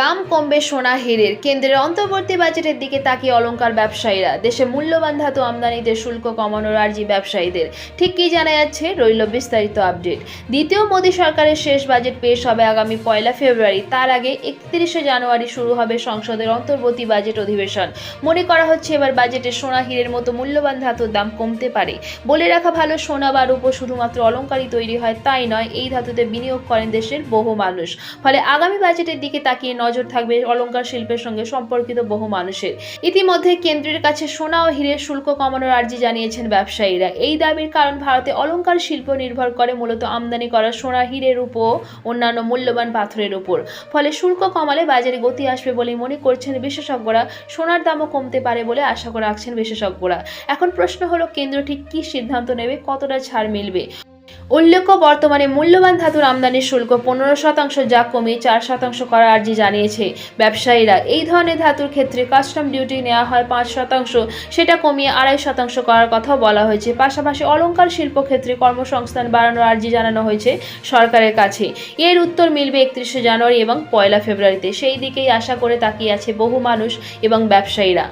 দাম কমবে সোনা হীরের। কেন্দ্রের অন্তর্বর্তী বাজেটের দিকে তাকিয়ে অলংকার ব্যবসায়ীরা। দেশে মূল্যবান ধাতু আমদানিতে শুল্ক কমানোর আর্জি ব্যবসায়ীদের। ঠিক কী জানা যাচ্ছে? রইল বিস্তারিত আপডেট। দ্বিতীয় মোদী সরকারের শেষ বাজেট পেশ হবে আগামী পয়লা ফেব্রুয়ারি। তার আগে একত্রিশে জানুয়ারি শুরু হবে সংসদের অন্তর্বর্তী বাজেট অধিবেশন। মনে করা হচ্ছে এবার বাজেটে সোনা হীরের মতো মূল্যবান ধাতুর দাম কমতে পারে। বলে রাখা ভালো, সোনা বা রূপো শুধুমাত্র অলঙ্কারই তৈরি হয়, তাই নয়, এই ধাতুতে বিনিয়োগ করেন দেশের বহু মানুষ। ফলে আগামী বাজেটের দিকে তাকিয়ে নজর থাকবে অলংকার শিল্পের সঙ্গে সম্পর্কিত বহু মানুষের। ইতিমধ্যে কেন্দ্রের কাছে সোনা ও হীরের শুল্ক কমানোর আর্জি জানিয়েছেন ব্যবসায়ীরা। এই দাবির কারণ ভারতে অলঙ্কার শিল্প নির্ভর করে মূলত আমদানি করা সোনা, হীরের উপর অন্যান্য মূল্যবান পাথরের উপর। ফলে শুল্ক কমালে বাজারে গতি আসবে বলে মনে করছেন বিশেষজ্ঞরা। সোনার দামও কমতে পারে বলে আশা রাখছেন বিশেষজ্ঞরা। এখন প্রশ্ন হলো, কেন্দ্র ঠিক কী সিদ্ধান্ত নেবে, কতটা ছাড় মিলবে? উল্লেখ্য, বর্তমানে মূল্যবান ধাতুর আমদানির শুল্ক পনেরো শতাংশ যা কমিয়ে চার শতাংশ করার আর্জি জানিয়েছে ব্যবসায়ীরা। এই ধরনের ধাতুর ক্ষেত্রে কাস্টম ডিউটি নেওয়া হয় পাঁচ শতাংশ, সেটা কমিয়ে আড়াই শতাংশ করার কথাও বলা হয়েছে। পাশাপাশি অলঙ্কার শিল্প ক্ষেত্রে কর্মসংস্থান বাড়ানোর আর্জি জানানো হয়েছে সরকারের কাছে। এর উত্তর মিলবে একত্রিশে জানুয়ারি এবং পয়লা ফেব্রুয়ারিতে। সেই দিকেই আশা করে তাকিয়ে আছে বহু মানুষ এবং ব্যবসায়ীরা।